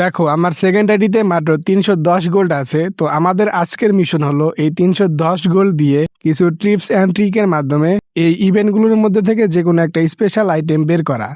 দেখো, আমার সেকেন্ড আইডিতে মাত্র তিনশো দশ গোল্ড আছে, তো আমাদের আজকের মিশন হলো এই তিনশো দশ গোল্ড দিয়ে কিছু ট্রিপস অ্যান্ড ট্রিকের মাধ্যমে এই ইভেন্টগুলোর মধ্যে থেকে যে কোনো একটা স্পেশাল আইটেম বের করা।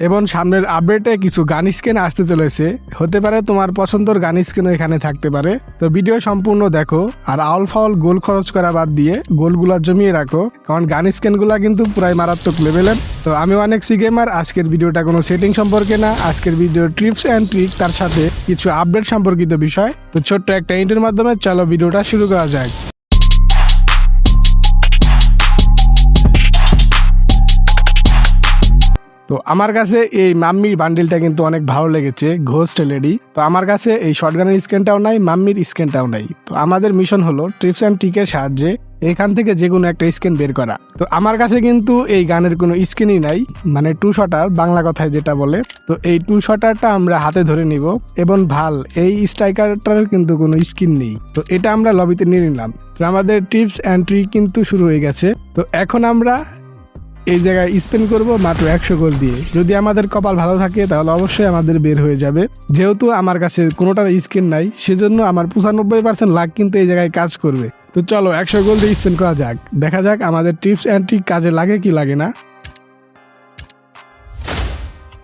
এবং সামনের আপডেটে কিছু গান স্ক্যান আসতে চলেছে। হতে পারে তোমার পছন্দর গান স্ক্যানও এখানে থাকতে পারে। তো ভিডিও সম্পূর্ণ দেখো আর আউল ফাউল গোল খরচ করা বাদ দিয়ে গোলগুলা জমিয়ে রাখো। কারণ গান স্ক্যানগুলা কিন্তু পুরাই মারাত্মক লেভেলের তো আমি অনেক সি গেমার আজকের ভিডিওটা কোনো সেটিং সম্পর্কে না। আজকের ভিডিও ট্রিপস অ্যান্ড ট্রিক তার সাথে কিছু আপডেট সম্পর্কিত বিষয়। তো ছোট্ট একটা ইন্টের মাধ্যমে চলো ভিডিওটা শুরু করা যাক। তো আমার কাছে এই মাম্মির বান্ডিলটা কিন্তু অনেক ভালো লেগেছে ঘোস্ট লেডি তো আমার কাছে এই শর্টগানের স্ক্যানটাও নাই, মাম্মির স্ক্যানটাও নাই। তো আমাদের মিশন হলো ট্রিপস অ্যান্ড ট্রিকের সাহায্যে এখান থেকে যে কোনো একটা স্ক্যান বের করা। তো আমার কাছে কিন্তু এই গানের কোনো স্ক্যানই নাই মানে টু শটার বাংলা কথায় যেটা বলে। তো এই টু শটারটা আমরা হাতে ধরে নিব, এবং ভালো, এই স্ট্রাইকারটার কিন্তু কোনো স্কিন নেই। তো এটা আমরা লবিতে নিয়ে নিলাম। তো আমাদের টিপস অ্যান্ড ট্রিক কিন্তু শুরু হয়ে গেছে। তো এখন আমরা এই জায়গায় স্পেন্ড করব মাত্র একশো গোল দিয়ে। যদি আমাদের কপাল ভালো থাকে, তাহলে অবশ্যই আমাদের বের হয়ে যাবে। যেহেতু আমার কাছে কোনোটার স্কিন নাই, সেজন্য আমার পঁচানব্বই পার্সেন্ট লাখ কিন্তু এই জায়গায় কাজ করবে। তো চলো একশো গোল দিয়ে স্পেন্ড করা যাক। দেখা যাক আমাদের টিপস অ্যান্ড ট্রিক কাজে লাগে কি লাগে না।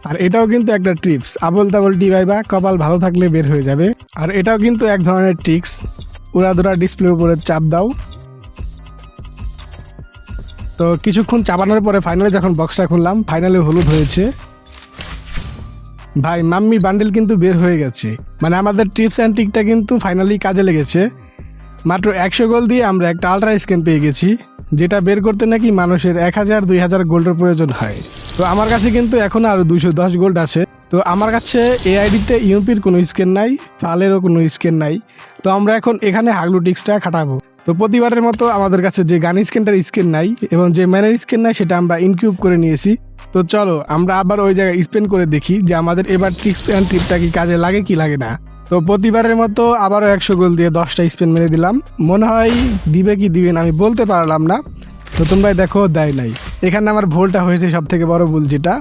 আর এটাও কিন্তু একটা ট্রিপস আবল তাবল ডিভাই বা কপাল ভালো থাকলে বের হয়ে যাবে। আর এটাও কিন্তু এক ধরনের ট্রিক্স উড়াধুরা ডিসপ্লে উপরে চাপ দাও। তো কিছুক্ষণ চাপানোর পরে ফাইনালে যখন বক্সটা খুললাম ফাইনালে হলুদ হয়েছে। ভাই, মাম্মি বান্ডেল কিন্তু বের হয়ে গেছে। মানে আমাদের টিপস অ্যান্ড টিকটা কিন্তু ফাইনালি কাজে লেগেছে। মাত্র একশো গোল দিয়ে আমরা একটা আলট্রা স্ক্যান পেয়ে গেছি, যেটা বের করতে নাকি মানুষের এক হাজার, দুই হাজার গোল্ডের প্রয়োজন হয়। তো আমার কাছে কিন্তু এখনও আরও দুইশো দশ গোল্ড আছে। তো আমার কাছে এআইডিতে ইউপির কোনো স্ক্যান নাই ফালেরও কোনো স্ক্যান নাই। তো আমরা এখন এখানে হাগলু টিক্সটা খাটাবো। তো প্রতিবারের মতো আমাদের কাছে যে গান স্ক্যানটার স্ক্যান নাই এবং যে ম্যানের স্ক্যান নাই, সেটা আমরা ইনকিউব করে নিয়েছি। তো চলো, আমরা আবার ওই জায়গায় স্পেন্ড করে দেখি যে আমাদের এবার ট্রিক্স অ্যান্ড টিপটা কি কাজে লাগে কি লাগে না। তো প্রতিবারের মতো আবারও একশো গোল দিয়ে দশটা স্পেন মেরে দিলাম। মনে হয় দিবে কি দিবে না, আমি বলতে পারলাম না। তো তোমরা দেখো, দেয় নাই। এখানে আমার ভুলটা হয়েছে সব থেকে বড় ভুল যেটা।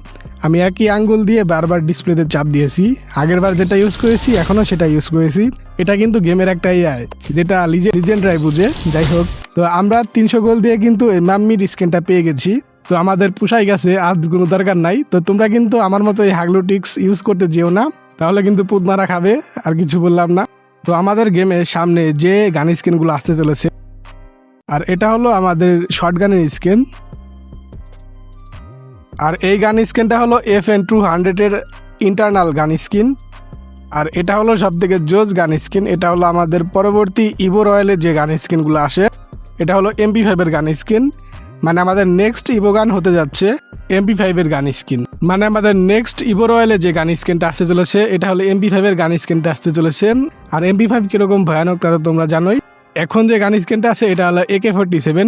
আমি একই আঙ্গুল দিয়ে বারবার ডিসপ্লেতে চাপ দিয়েছি। আগের বার যেটা ইউজ করেছি, এখনও সেটা ইউজ করেছি। এটা কিন্তু গেমের একটা এআই যেটা লিজেন্ডরাই বুঝে। যাই হোক, তো আমরা তিনশো গোল দিয়ে কিন্তু এই মাম্মির স্ক্যানটা পেয়ে গেছি। তো আমাদের পুষাই গেছে, আর কোনো দরকার নাই। তো তোমরা কিন্তু আমার মতো এই হাগলোটিক্স ইউজ করতে যেও না। তাহলে কিন্তু পুদমারা খাবে, আর কিছু বললাম না। তো আমাদের গেমের সামনে যে গান স্ক্যানগুলো আসতে চলেছে, আর এটা হলো আমাদের শর্ট গানের স্ক্যান আর এই গান স্ক্রিনটা হলো এফ এন টু হান্ড্রেডের ইন্টারনাল গান স্ক্রিন। আর এটা হলো সব থেকে জোজ গান স্ক্রিন। এটা হলো আমাদের পরবর্তী ইভো রয়্যালের যে গান স্ক্রিনগুলো আসে, এটা হলো এমপি ফাইভের গান স্ক্রিন। মানে আমাদের নেক্সট ইভো গান হতে যাচ্ছে এমপি ফাইভের গান স্ক্রিন। মানে আমাদের নেক্সট ইভো রয়্যালে যে গান স্ক্রিনটা আসতে চলেছে, এটা হলো এমপি ফাইভের গান স্ক্রিনটা আসতে চলেছে। আর এমপি ফাইভ কীরকম ভয়ানক তা তোমরা জানোই। এখন যে গান স্ক্রিনটা আছে এটা হলো একে ফোরটি সেভেন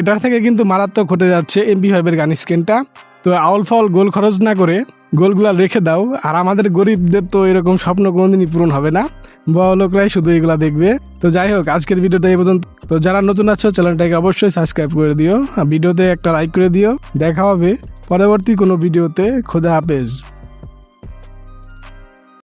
এটার থেকে কিন্তু মারাত্মক হতে যাচ্ছে এমপি ফাইভের গান স্ক্রিনটা। তো আউল ফাউল গোল খরচ না করে গোলগুলা রেখে দাও। আর আমাদের গরিবদের তো এরকম স্বপ্ন কোনোদিনই পূরণ হবে না। বড় লোকরাই শুধু এগুলা দেখবে। তো যাই হোক, আজকের ভিডিওটা এই পর্যন্ত। তো যারা নতুন আছো, চ্যানেলটাকে অবশ্যই সাবস্ক্রাইব করে দিও। ভিডিওতে একটা লাইক করে দিও। দেখা হবে পরবর্তী কোনো ভিডিওতে। খোদা হাফেজ।